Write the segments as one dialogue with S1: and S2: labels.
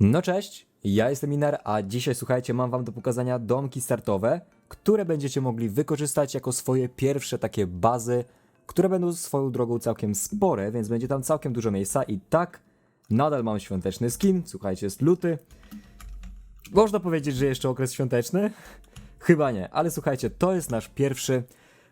S1: No cześć, ja jestem Inar, a dzisiaj słuchajcie, mam wam do pokazania domki startowe, które będziecie mogli wykorzystać jako swoje pierwsze takie bazy, które będą swoją drogą całkiem spore, więc będzie tam całkiem dużo miejsca i tak, nadal mam świąteczny skin, słuchajcie, jest luty. Można powiedzieć, że jeszcze okres świąteczny? Chyba nie, ale słuchajcie, to jest nasz pierwszy,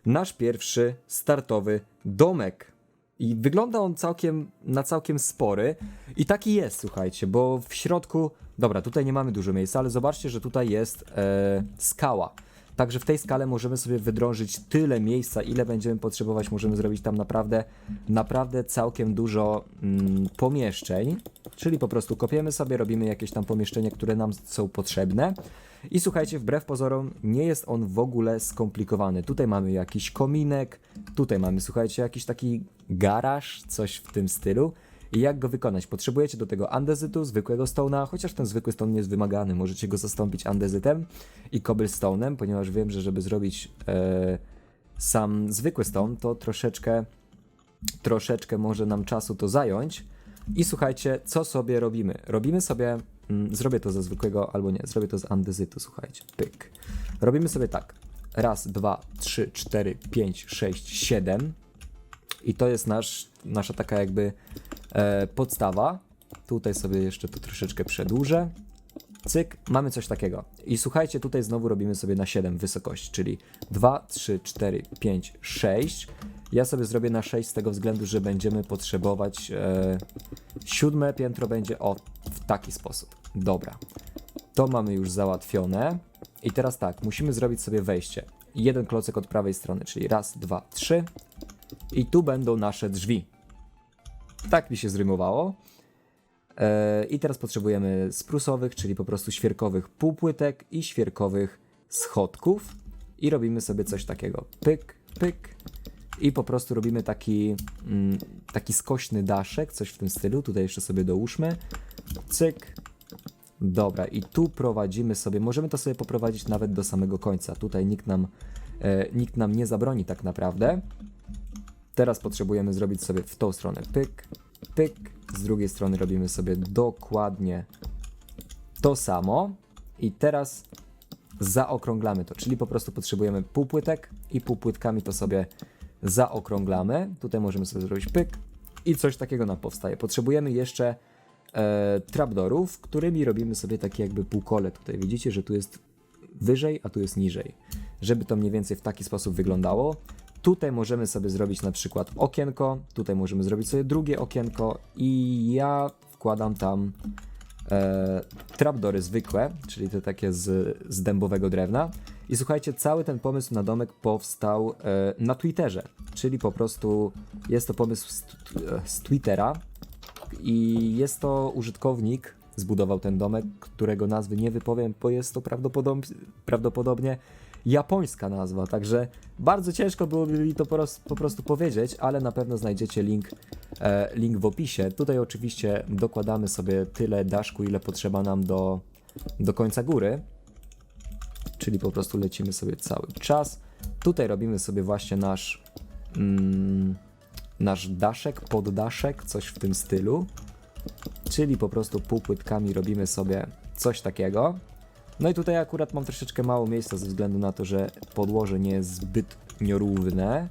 S1: nasz pierwszy startowy domek. I wygląda on całkiem, na całkiem spory. I taki jest, słuchajcie, bo w środku. Dobra, tutaj nie mamy dużo miejsca, ale zobaczcie, że tutaj jest e, skała. Także w tej skale możemy sobie wydrążyć tyle miejsca, ile będziemy potrzebować. Możemy zrobić tam naprawdę, naprawdę całkiem dużo mm, pomieszczeń. Czyli po prostu kopiemy sobie, robimy jakieś tam pomieszczenia, które nam są potrzebne. I słuchajcie, wbrew pozorom, nie jest on w ogóle skomplikowany. Tutaj mamy jakiś kominek, tutaj mamy, słuchajcie, jakiś taki garaż, coś w tym stylu. Jak go wykonać? Potrzebujecie do tego andezytu, zwykłego stone'a, chociaż ten zwykły stone nie jest wymagany. Możecie go zastąpić andezytem i cobblestone'em, ponieważ wiem, że żeby zrobić e, sam zwykły stone, to troszeczkę, troszeczkę może nam czasu to zająć. I słuchajcie, co sobie robimy? Robimy sobie, mm, zrobię to ze zwykłego, albo nie, zrobię to z andezytu, słuchajcie, pyk. Robimy sobie tak, raz, dwa, trzy, cztery, pięć, sześć, siedem. I to jest nasz, nasza taka jakby e, podstawa. Tutaj sobie jeszcze to troszeczkę przedłużę. Cyk, mamy coś takiego. I słuchajcie, tutaj znowu robimy sobie na 7 wysokość, czyli 2, 3, 4, 5, 6. Ja sobie zrobię na 6 z tego względu, że będziemy potrzebować e, siódme piętro będzie o w taki sposób. Dobra. To mamy już załatwione. I teraz tak, musimy zrobić sobie wejście. Jeden klocek od prawej strony, czyli raz, dwa, trzy. I tu będą nasze drzwi. Tak mi się zrymowało. E, I teraz potrzebujemy sprusowych, czyli po prostu świerkowych półpłytek i świerkowych schodków. I robimy sobie coś takiego. Pyk, pyk. I po prostu robimy taki, mm, taki skośny daszek, coś w tym stylu. Tutaj jeszcze sobie dołóżmy. Cyk. Dobra, i tu prowadzimy sobie, możemy to sobie poprowadzić nawet do samego końca. Tutaj nikt nam, e, nikt nam nie zabroni tak naprawdę. Teraz potrzebujemy zrobić sobie w tą stronę pyk, pyk. Z drugiej strony robimy sobie dokładnie to samo. I teraz zaokrąglamy to, czyli po prostu potrzebujemy półpłytek i półpłytkami to sobie zaokrąglamy. Tutaj możemy sobie zrobić pyk i coś takiego nam powstaje. Potrzebujemy jeszcze e, trapdorów, którymi robimy sobie takie jakby półkole. Tutaj widzicie, że tu jest wyżej, a tu jest niżej. Żeby to mniej więcej w taki sposób wyglądało. Tutaj możemy sobie zrobić na przykład okienko, tutaj możemy zrobić sobie drugie okienko i ja wkładam tam e, trapdory zwykłe, czyli te takie z, z dębowego drewna. I słuchajcie, cały ten pomysł na domek powstał e, na Twitterze, czyli po prostu jest to pomysł z, t- z Twittera i jest to użytkownik, zbudował ten domek, którego nazwy nie wypowiem, bo jest to prawdopodobnie, prawdopodobnie japońska nazwa, także bardzo ciężko byłoby mi to po, po prostu powiedzieć, ale na pewno znajdziecie link, e, link w opisie. Tutaj oczywiście dokładamy sobie tyle daszku, ile potrzeba nam do, do końca góry, czyli po prostu lecimy sobie cały czas. Tutaj robimy sobie właśnie nasz, mm, nasz daszek, poddaszek, coś w tym stylu, czyli po prostu półpłytkami robimy sobie coś takiego. No i tutaj akurat mam troszeczkę mało miejsca ze względu na to, że podłoże nie jest zbyt nierówne.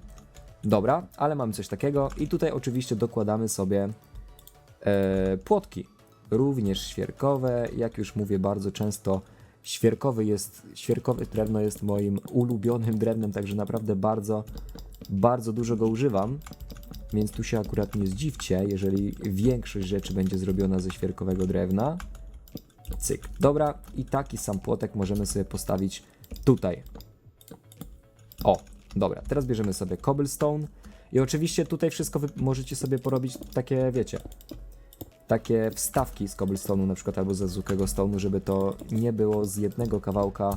S1: Dobra, ale mamy coś takiego i tutaj oczywiście dokładamy sobie e, płotki. Również świerkowe, jak już mówię bardzo często, świerkowy jest, świerkowe drewno jest moim ulubionym drewnem, także naprawdę bardzo, bardzo dużo go używam. Więc tu się akurat nie zdziwcie, jeżeli większość rzeczy będzie zrobiona ze świerkowego drewna. Cyk. Dobra, i taki sam płotek możemy sobie postawić tutaj. O, dobra. Teraz bierzemy sobie cobblestone i oczywiście tutaj wszystko możecie sobie porobić takie, wiecie, takie wstawki z cobblestone'u na przykład albo ze zwykłego stone'u, żeby to nie było z jednego kawałka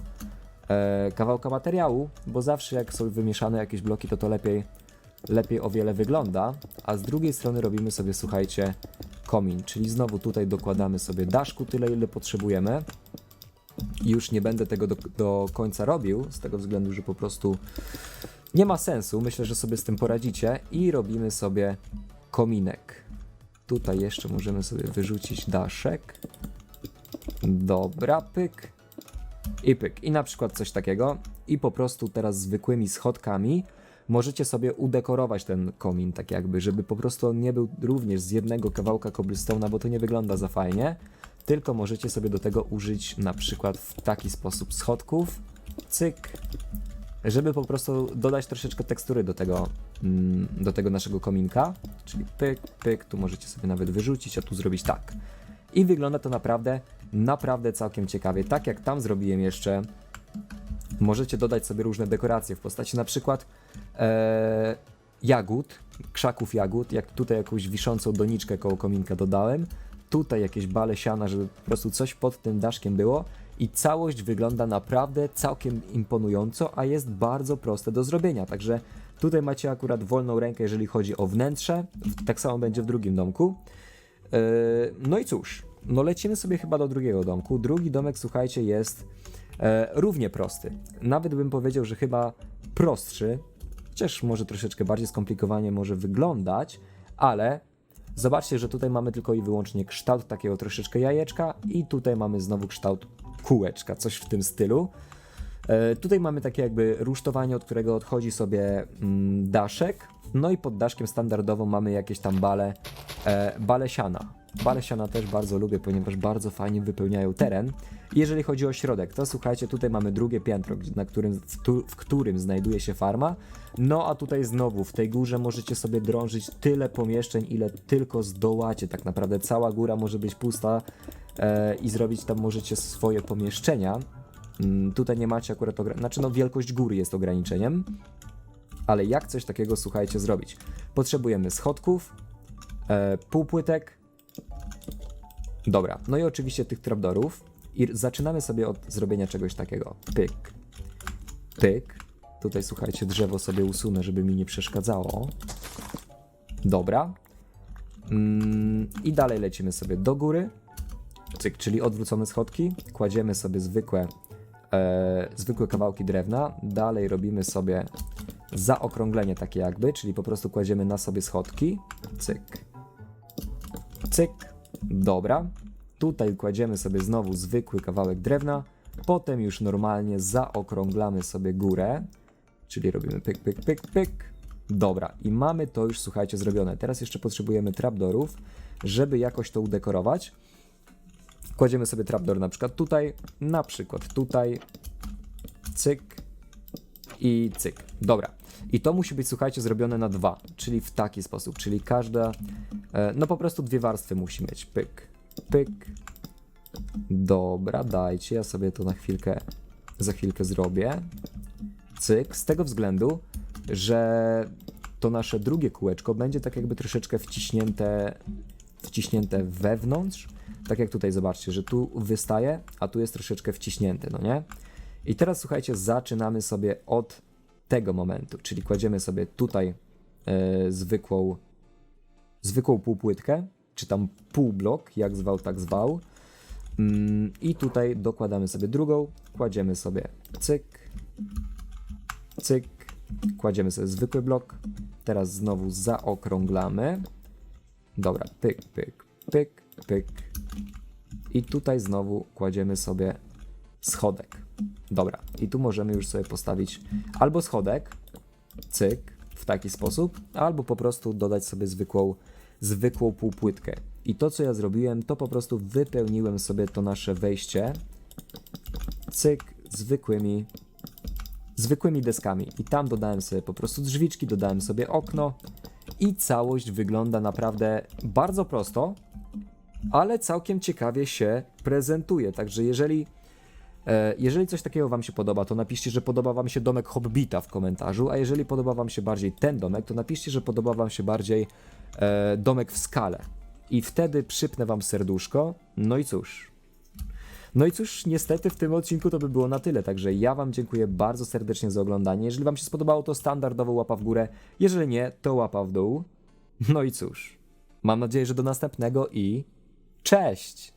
S1: e, kawałka materiału, bo zawsze jak są wymieszane jakieś bloki, to to lepiej lepiej o wiele wygląda, a z drugiej strony robimy sobie, słuchajcie, komin, czyli znowu tutaj dokładamy sobie daszku tyle, ile potrzebujemy. Już nie będę tego do, do końca robił, z tego względu, że po prostu nie ma sensu. Myślę, że sobie z tym poradzicie. I robimy sobie kominek. Tutaj jeszcze możemy sobie wyrzucić daszek. Dobra, pyk. I pyk. I na przykład coś takiego. I po prostu teraz zwykłymi schodkami możecie sobie udekorować ten komin, tak jakby, żeby po prostu on nie był również z jednego kawałka cobblestone'a, bo to nie wygląda za fajnie. Tylko możecie sobie do tego użyć na przykład w taki sposób schodków. Cyk. Żeby po prostu dodać troszeczkę tekstury do tego, mm, do tego naszego kominka. Czyli pyk, pyk. Tu możecie sobie nawet wyrzucić, a tu zrobić tak. I wygląda to naprawdę, naprawdę całkiem ciekawie. Tak jak tam zrobiłem jeszcze, możecie dodać sobie różne dekoracje w postaci na przykład e, jagód, krzaków jagód, jak tutaj jakąś wiszącą doniczkę koło kominka dodałem, tutaj jakieś bale siana, żeby po prostu coś pod tym daszkiem było i całość wygląda naprawdę całkiem imponująco, a jest bardzo proste do zrobienia, także tutaj macie akurat wolną rękę, jeżeli chodzi o wnętrze, tak samo będzie w drugim domku. E, No i cóż, no lecimy sobie chyba do drugiego domku. Drugi domek, słuchajcie, jest równie prosty. Nawet bym powiedział, że chyba prostszy, chociaż może troszeczkę bardziej skomplikowanie może wyglądać, ale zobaczcie, że tutaj mamy tylko i wyłącznie kształt takiego troszeczkę jajeczka i tutaj mamy znowu kształt kółeczka, coś w tym stylu. E, Tutaj mamy takie jakby rusztowanie, od którego odchodzi sobie mm, daszek. No i pod daszkiem standardowo mamy jakieś tam bale, e, bale siana. Bale siana też bardzo lubię, ponieważ bardzo fajnie wypełniają teren. Jeżeli chodzi o środek, to słuchajcie, tutaj mamy drugie piętro, na którym, w, tu, w którym znajduje się farma. No a tutaj znowu w tej górze możecie sobie drążyć tyle pomieszczeń, ile tylko zdołacie. Tak naprawdę cała góra może być pusta e, i zrobić tam możecie swoje pomieszczenia. Mm, Tutaj nie macie akurat ograniczenia, znaczy no wielkość góry jest ograniczeniem, ale jak coś takiego, słuchajcie, zrobić? Potrzebujemy schodków, e, półpłytek, dobra, no i oczywiście tych trapdorów i zaczynamy sobie od zrobienia czegoś takiego. Pyk, pyk, tutaj słuchajcie, drzewo sobie usunę, żeby mi nie przeszkadzało. Dobra. Mm, I dalej lecimy sobie do góry. Cyk, czyli odwrócone schodki. Kładziemy sobie zwykłe, e, zwykłe kawałki drewna. Dalej robimy sobie zaokrąglenie takie jakby, czyli po prostu kładziemy na sobie schodki. Cyk. Cyk. Dobra. Tutaj kładziemy sobie znowu zwykły kawałek drewna. Potem już normalnie zaokrąglamy sobie górę. Czyli robimy pyk, pyk, pyk, pyk. Dobra, i mamy to już, słuchajcie, zrobione. Teraz jeszcze potrzebujemy trapdorów, żeby jakoś to udekorować. Kładziemy sobie trapdoor na przykład tutaj, na przykład tutaj, cyk i cyk. Dobra. I to musi być, słuchajcie, zrobione na dwa, czyli w taki sposób, czyli każda, e, no po prostu dwie warstwy musi mieć. Pyk, pyk. Dobra, dajcie, ja sobie to na chwilkę, za chwilkę zrobię. Cyk, z tego względu, że to nasze drugie kółeczko będzie tak jakby troszeczkę wciśnięte, wciśnięte wewnątrz. Tak jak tutaj zobaczcie, że tu wystaje, a tu jest troszeczkę wciśnięte, no nie? I teraz słuchajcie, zaczynamy sobie od tego momentu, czyli kładziemy sobie tutaj e, zwykłą, zwykłą półpłytkę, czy tam półblok, jak zwał, tak zwał. Mm, I tutaj dokładamy sobie drugą, kładziemy sobie cyk, cyk, kładziemy sobie zwykły blok, teraz znowu zaokrąglamy. Dobra, pyk, pyk, pyk, pyk. I tutaj znowu kładziemy sobie schodek. Dobra, i tu możemy już sobie postawić albo schodek, cyk, w taki sposób, albo po prostu dodać sobie zwykłą, zwykłą półpłytkę. I to, co ja zrobiłem, to po prostu wypełniłem sobie to nasze wejście, cyk, zwykłymi, zwykłymi deskami. I tam dodałem sobie po prostu drzwiczki, dodałem sobie okno i całość wygląda naprawdę bardzo prosto, ale całkiem ciekawie się prezentuje. Także jeżeli, jeżeli coś takiego Wam się podoba, to napiszcie, że podoba Wam się domek Hobbita w komentarzu, a jeżeli podoba Wam się bardziej ten domek, to napiszcie, że podoba Wam się bardziej e, domek w skale. I wtedy przypnę Wam serduszko. No i cóż. No i cóż, niestety w tym odcinku to by było na tyle, także ja Wam dziękuję bardzo serdecznie za oglądanie. Jeżeli Wam się spodobało, to standardowo łapa w górę, jeżeli nie, to łapa w dół. No i cóż, mam nadzieję, że do następnego i cześć!